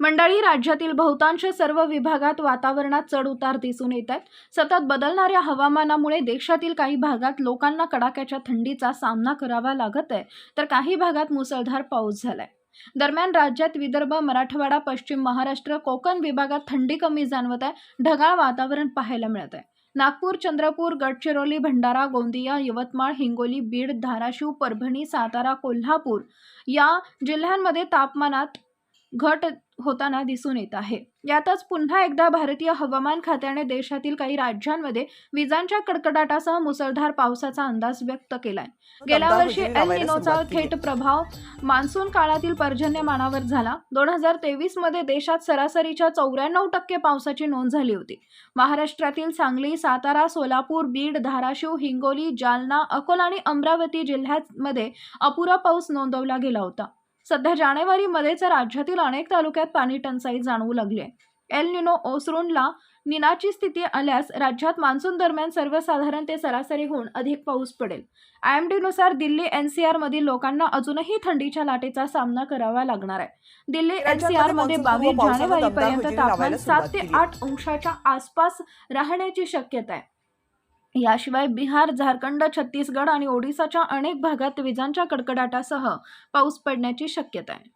मंडळी राज्यातील बहुतांश सर्व विभागात वातावरणात चढ उतार दिसून येत आहेत सतत बदलणाऱ्या हवामानामुळे देशातील काही भागात लोकांना कडाक्याच्या थंडीचा सामना करावा लागत आहे. तर काही भागात मुसळधार पाऊस झालाय. दरम्यान राज्यात विदर्भ मराठवाडा पश्चिम महाराष्ट्र कोकण विभागात थंडी कमी जाणवत आहे. ढगाळ वातावरण पाहायला मिळत आहे. नागपूर चंद्रपूर गडचिरोली भंडारा गोंदिया यवतमाळ हिंगोली बीड धाराशिव परभणी सातारा कोल्हापूर या जिल्ह्यांमध्ये तापमानात घट होताना दिसून येत आहे. यातच पुन्हा एकदा भारतीय हवामान खात्याने देशातील काही राज्यांमध्ये विजांच्या कडकडाटासह मुसळधार पावसाचा अंदाज व्यक्त केलाय. गेल्या दमदार वर्षी एल निनोचा. थेट प्रभाव मान्सून काळातील पर्जन्यमानावर झाला. दोन हजार तेवीसमध्ये देशात सरासरीच्या चौऱ्याण्णव टक्के पावसाची नोंद झाली होती. महाराष्ट्रातील सांगली सातारा सोलापूर बीड धाराशिव हिंगोली जालना अकोला आणि अमरावती जिल्ह्यांमध्ये अपुरा पाऊस नोंदवला गेला होता. सध्या जानेवारीमध्येच राज्यातील अनेक तालुक्यात पाणी टंचाई जाणवू लागली आहे. एल निनो ओसरूनला निनाची स्थिती आल्यास राज्यात मान्सून दरम्यान सर्वसाधारण ते सरासरीहून अधिक पाऊस पडेल. आय एम डीनुसार दिल्ली एनसीआर मधील लोकांना अजूनही थंडीच्या लाटेचा सामना करावा लागणार आहे. दिल्ली राज्यामध्ये एनसीआरमध्ये मान्सूनपूर्व बावीस पावसानं जानेवारी दमदार पर्यंत हजेरी तापमान सात ते. आठ अंशाच्या आसपास राहण्याची शक्यता आहे. याशिवाय बिहार झारखंड छत्तीसगड आणि ओडिसाच्या अनेक भागात विजांच्या कडकडाटासह पाऊस पडण्याची शक्यता आहे.